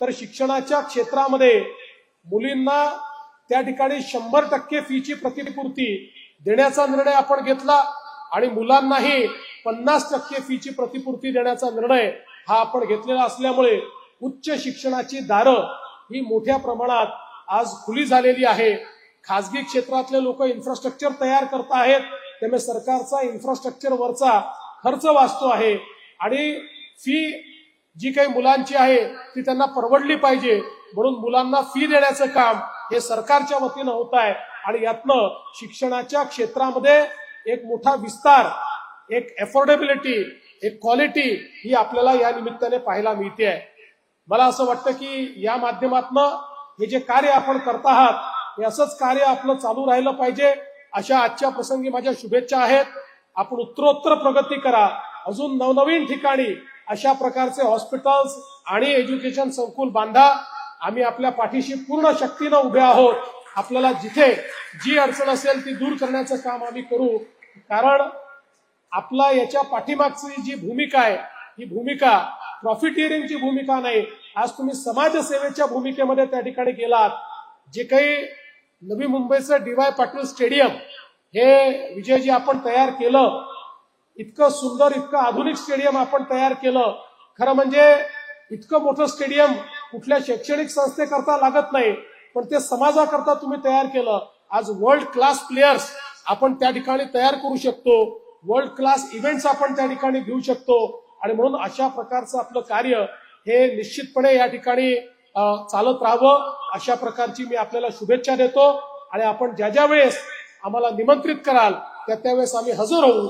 तर शिक्षणाच्या क्षेत्रामध्ये मुलींना त्या ठिकाणी शंभर टक्के फीची प्रतिपूर्ती देण्याचा निर्णय आपण घेतला आणि मुलांनाही पन्नास टक्के फीची प्रतिपूर्ती देण्याचा निर्णय हा आपण घेतलेला असल्यामुळे उच्च शिक्षणाची दारं ही मोठ्या प्रमाणात आज खुली झालेली आहे. खासगी क्षेत्रातले लोक इन्फ्रास्ट्रक्चर तयार करत आहेत. त्यामुळे सरकारचा इन्फ्रास्ट्रक्चर वरचा खर्च वाचतो आहे. आणि फी जी काही मुलांची आहे ती त्यांना परवडली पाहिजे. म्हणून मुलांना फी देण्याचं काम हे सरकारच्या वतीनं होत आहे. आणि यातनं शिक्षणाच्या क्षेत्रामध्ये एक मोठा विस्तार एक अफोर्डेबिलिटी एक क्वालिटी ही आपल्याला या निमित्ताने पाहायला मिळते आहे. मला असं वाटतं की या माध्यमातनं हे जे कार्य आपण करत आहात हे असंच कार्य आपलं चालू राहिलं पाहिजे. अशा आजच्या प्रसंगी माझ्या शुभेच्छा आहेत. आपण उत्तरोत्तर प्रगती करा. अजून नवनवीन ठिकाणी अशा प्रकारचे हॉस्पिटल्स आणि एज्युकेशन संकुल बांधा. आम्ही आपल्या पाठीशी पूर्ण शक्तीनं उभे आहोत. आपल्याला जिथे जी अडचण असेल ती दूर करण्याचं काम आम्ही करू. कारण आपला याच्या पाठीमागची जी भूमिका आहे ही भूमिका प्रॉफिटिअरिंगची भूमिका नाही. आज तुम्ही समाजसेवेच्या भूमिकेमध्ये त्या ठिकाणी गेलात. जे काही नवी मुंबईचं डीवाय पाटील स्टेडियम हे विजयजी आपण तयार केलं. इतकं सुंदर इतकं आधुनिक स्टेडियम आपण तयार केलं. खरं म्हणजे इतकं मोठं स्टेडियम कुठल्या शैक्षणिक संस्थेकरता लागत नाही पण ते समाजाकरता तुम्ही तयार केलं. आज वर्ल्ड क्लास प्लेयर्स आपण त्या ठिकाणी तयार करू शकतो. वर्ल्ड क्लास इव्हेंट्स आपण त्या ठिकाणी घेऊ शकतो. आणि म्हणून अशा प्रकारचं आपलं कार्य हे निश्चितपणे या ठिकाणी चालत राहावं. अशा प्रकारची मी आपल्याला शुभेच्छा देतो. आणि आपण ज्या ज्या वेळेस आम्हाला निमंत्रित कराल त्या त्यावेळेस आम्ही हजर होऊ